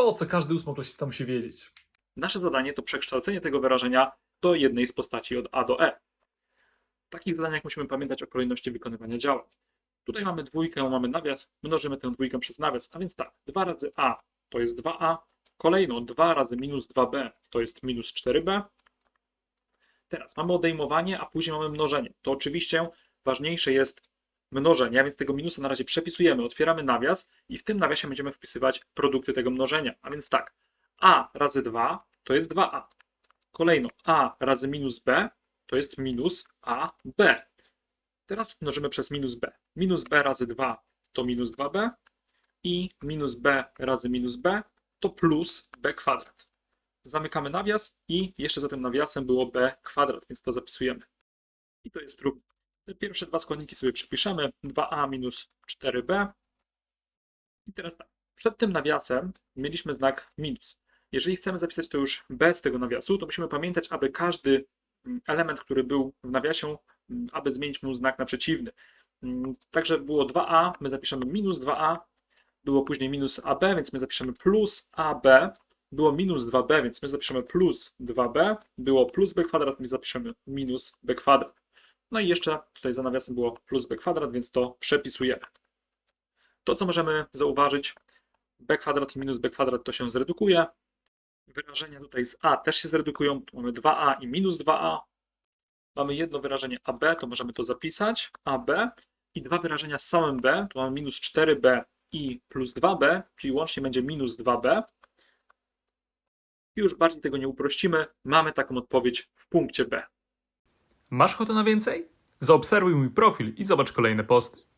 To, co każdy ósmoklasista musi wiedzieć. Nasze zadanie to przekształcenie tego wyrażenia do jednej z postaci od A do E. W takich zadaniach musimy pamiętać o kolejności wykonywania działań. Tutaj mamy dwójkę, mamy nawias, mnożymy tę dwójkę przez nawias, a więc tak, 2 razy A to jest 2A, kolejno 2 razy minus 2B to jest minus 4B. Teraz mamy odejmowanie, a później mamy mnożenie. To oczywiście ważniejsze jest mnożenie, a więc tego minusa na razie przepisujemy, otwieramy nawias i w tym nawiasie będziemy wpisywać produkty tego mnożenia. A więc tak, A razy 2 to jest 2A. Kolejno A razy minus B to jest minus AB. Teraz mnożymy przez minus B. Minus B razy 2 to minus 2B i minus B razy minus B to plus B kwadrat. Zamykamy nawias i jeszcze za tym nawiasem było B kwadrat, więc to zapisujemy. I to jest równe. Te pierwsze dwa składniki sobie przypiszemy. 2A minus 4B. I teraz tak. Przed tym nawiasem mieliśmy znak minus. Jeżeli chcemy zapisać to już bez tego nawiasu, to musimy pamiętać, aby każdy mm, element, który był w nawiasie, mm, aby zmienić mu znak na przeciwny. Mm, Także było 2a, my zapiszemy minus 2a, było później minus ab, więc my zapiszemy plus ab, było minus 2b, więc my zapiszemy plus 2b, było plus b kwadrat, my zapiszemy minus b kwadrat. No i jeszcze tutaj za nawiasem było plus b kwadrat, więc to przepisujemy. To, co możemy zauważyć, b kwadrat i minus b kwadrat to się zredukuje. Wyrażenia tutaj z a też się zredukują. Tu mamy 2a i minus 2a. Mamy jedno wyrażenie ab, to możemy to zapisać, ab. I dwa wyrażenia z samym b, to mamy minus 4b i plus 2b, czyli łącznie będzie minus 2b. I już bardziej tego nie uprościmy. Mamy taką odpowiedź w punkcie b. Masz ochotę na więcej? Zaobserwuj mój profil i zobacz kolejne posty.